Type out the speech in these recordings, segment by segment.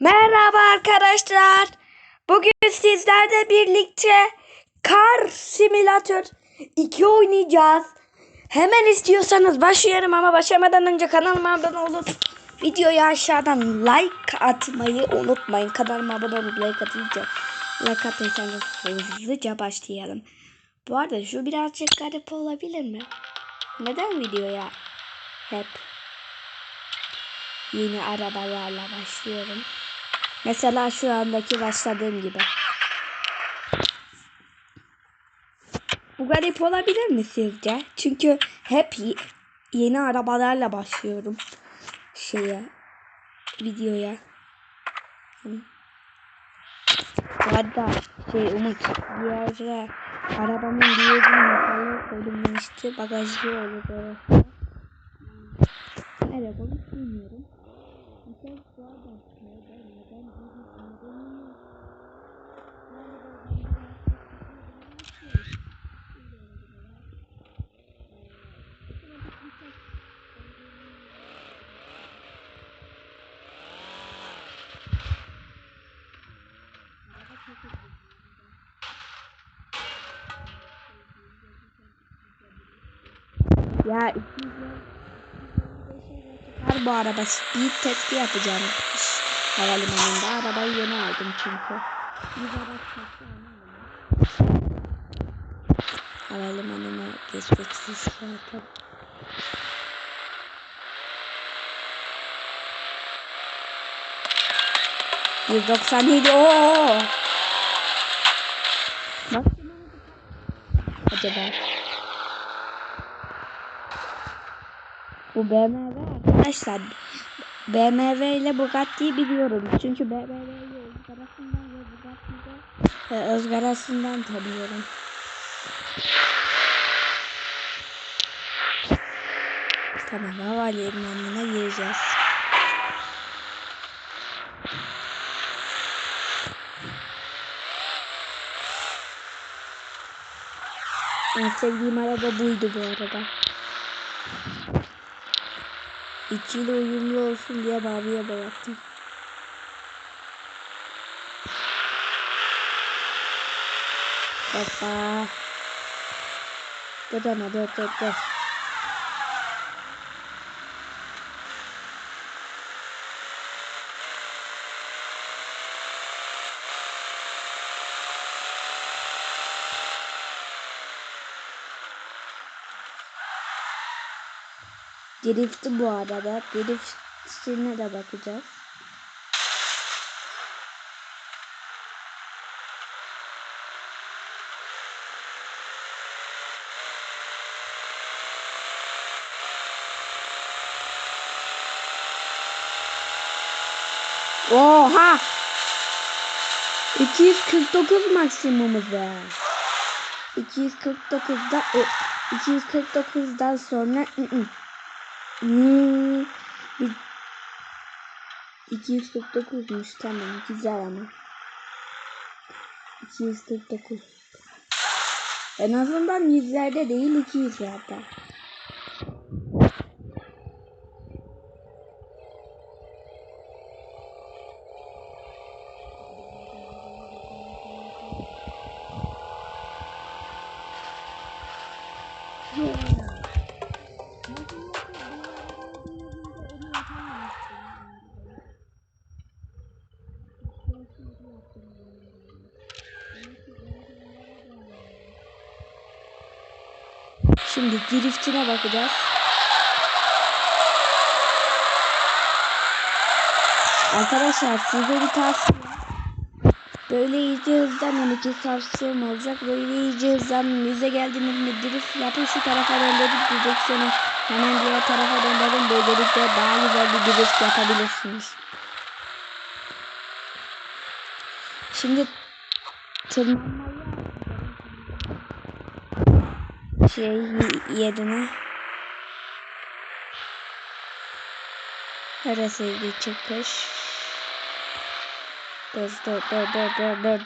Merhaba arkadaşlar. Bugün sizlerle birlikte Kar Simülatör 2 oynayacağız. Hemen istiyorsanız başlayalım ama başlamadan önce kanalıma abone olup videoyu aşağıdan like atmayı unutmayın. Kanalıma abone olup like atınca like atırsanız hızlıca başlayalım. Bu arada şu birazcık garip olabilir mi? Neden videoya hep yeni arabalarla başlıyorum? Mesela şu andaki başladığım gibi. Bu garip olabilir mi sizce? Çünkü hep ye- yeni arabalarla başlıyorum şeye videoya. Bu arada şey Umut diğer arabanın diğerini yapalım koydum demişti. Bagajlı olur orası. Onu bilmiyorum. Bir şey var Ya 200 Var bu araba speed testi yapacağım havalimanında. Arabayı yeni aldım çünkü. Bir araç. Havalimanına geçmeksiz zaten. Bir doksan yedi. Oo. Nasıl? Acaba? Bu BMW arkadaşlar. BMW ile Bugatti'yi biliyorum. Çünkü BMW'yi ızgarasından ve Bugatti'de e, ızgarasından tanıyorum. Tamam havalimanına gireceğiz. En sevdiğim araba buydu bu arada. İçiyle uyumlu olsun diye maviye boyattım. Hoppa. Dur deme dur dur dur. Drift'i bu arada. Drift'ine de bakacağız. Oha! 249 maksimumuz var. 249'da e, 249'dan sonra ı -ı. Hmm, bir 249'muş tamam güzel ama. 249 en azından yüzlerde değil 200'lerde Şimdi driftine bakacağız. Arkadaşlar size bir tavsiye. Böyle iyice hızlanın iki tavsiyem olacak. Böyle iyice hızlanın. Yüze geldiniz mi drift yapın şu tarafa döndürüp direksiyonu hemen diğer tarafa döndürün. Böylelikle daha güzel bir drift yapabilirsiniz. Şimdi tırmanmayı şey yerine. Neresiydi çıkış? Dur dur dur dur dur dur.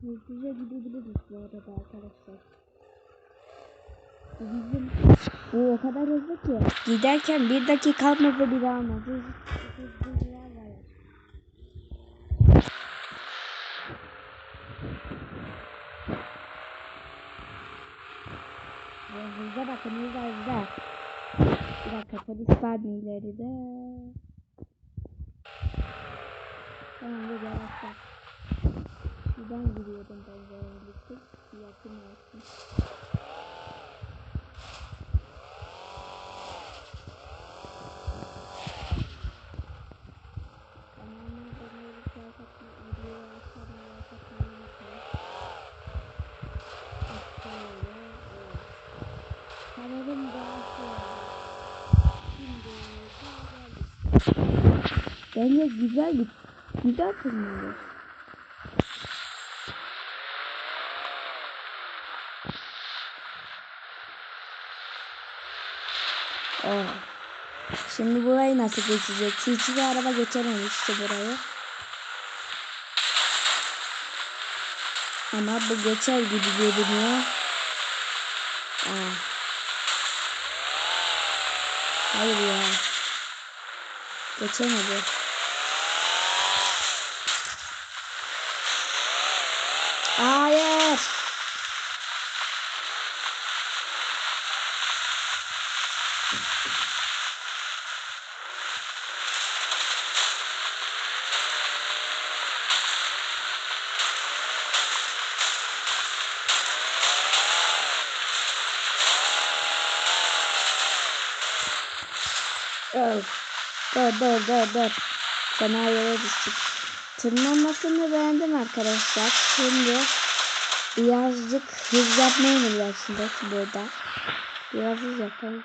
Hızlıca gidebiliriz bu arada arkadaşlar. Bizim bu o kadar hızlı ki. Giderken bir dakika kalmadı bile almadı. Hız, var. Ya Hızla bakın hızla hızla. Bir dakika polis var mı ileride? Tamam dur yavaşla. Şuradan giriyordum ben de. Yakın olsun. Kanalıma abone olup like atmayı, videoyu açmayı, like atmayı unutmayın. Şöyle, evet. Sanırım daha sonra. Şimdi daha geldik. Bence güzel bir güzel tırmanıyor. Oh. Şimdi burayı nasıl geçecek? Hiçbir araba geçememişti burayı. Ama bu geçer gibi görünüyor. Aa. Hayır ya. Geçemedi. Hayır. Öl. Dur dur dur dur. Fena yere düştük. Tırmanmasını beğendim arkadaşlar. Şimdi birazcık hız yapmayı mı başladık burada? Biraz hız yapalım.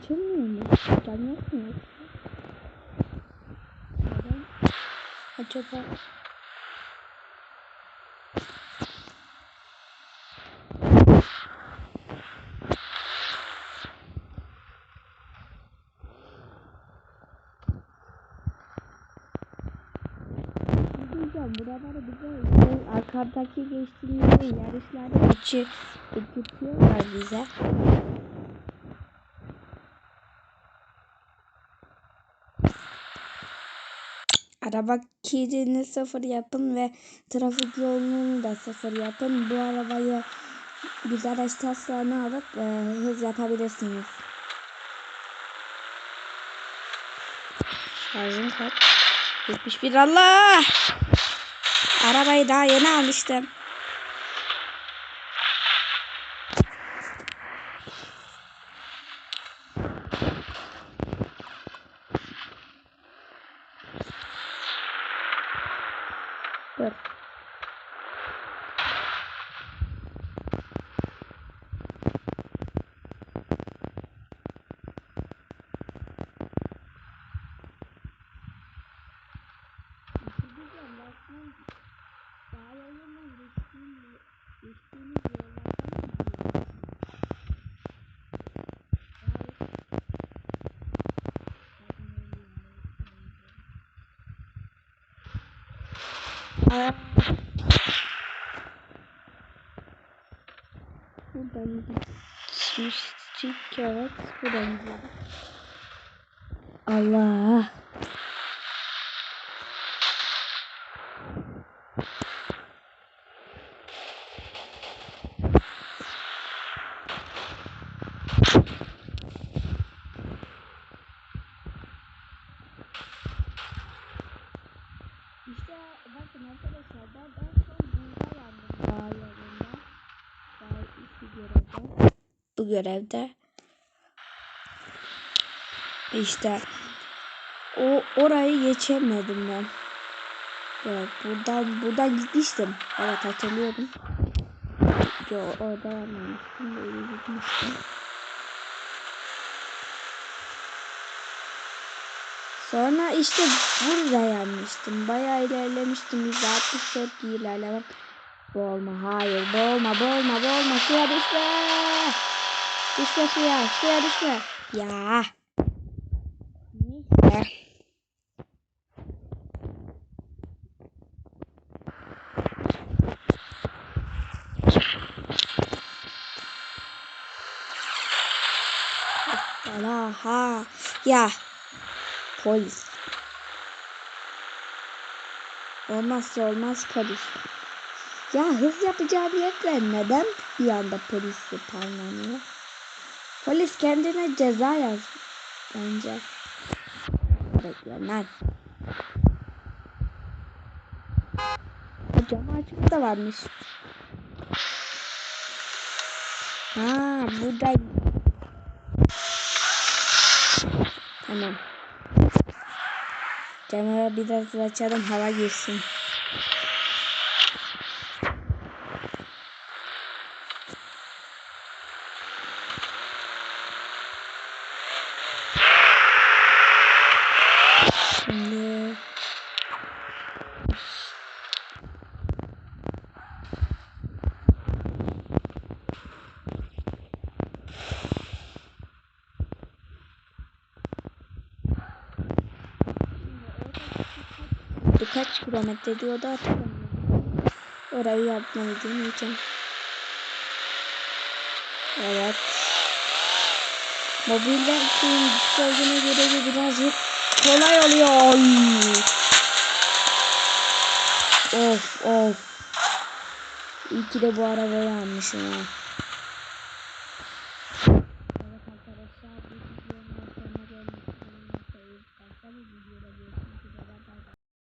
Açılmıyor mu? Yok mu? Neden? Acaba Diyeceğim buraları bize şey, arkadaki geçtiğimiz yarışlarda içi ürkütüyorlar bize. Araba kilidini sıfır yapın ve trafik yolunu da sıfır yapın. Bu arabayı güzel istasyona alıp e, hız yapabilirsiniz. Şarjım kaç? 71 Allah! Arabayı daha yeni almıştım. Buradan gitmiştik evet buradan gidiyoruz. Allah. İşte bakın arkadaşlar ben en son burada yandım dağ yolunda. Dağ iki görevde. Bu görevde. İşte o orayı geçemedim ben. Evet buradan buradan gitmiştim. Evet hatırlıyorum. Çünkü o- orada yanmamıştım. Böyle gitmiştim. Sonra işte burada yanmıştım. Bayağı ilerlemiştim. %64 bir ilerlemem. Boğulma. Hayır. Boğulma. Boğulma. Boğulma. Suya düşme. Düşme suya. Suya düşme. Ya. Neyse. Hoppala, ha. Ya. Polis. Olmazsa olmaz polis. Ya hız yapacağı bir yerler neden bir anda polis parlanıyor? Polis kendine ceza yaz bence. Ha, Camı açık da varmış. Ha burada. Tamam. Camı biraz açalım hava girsin. Şimdi birkaç kilometre diyordu hatırlamıyorum. Orayı yapmayı deneyeceğim. Evet. Mobilden suyun düşük olduğuna göre birazcık kolay oluyor. Of of. İyi ki de bu arabayı almışım ha.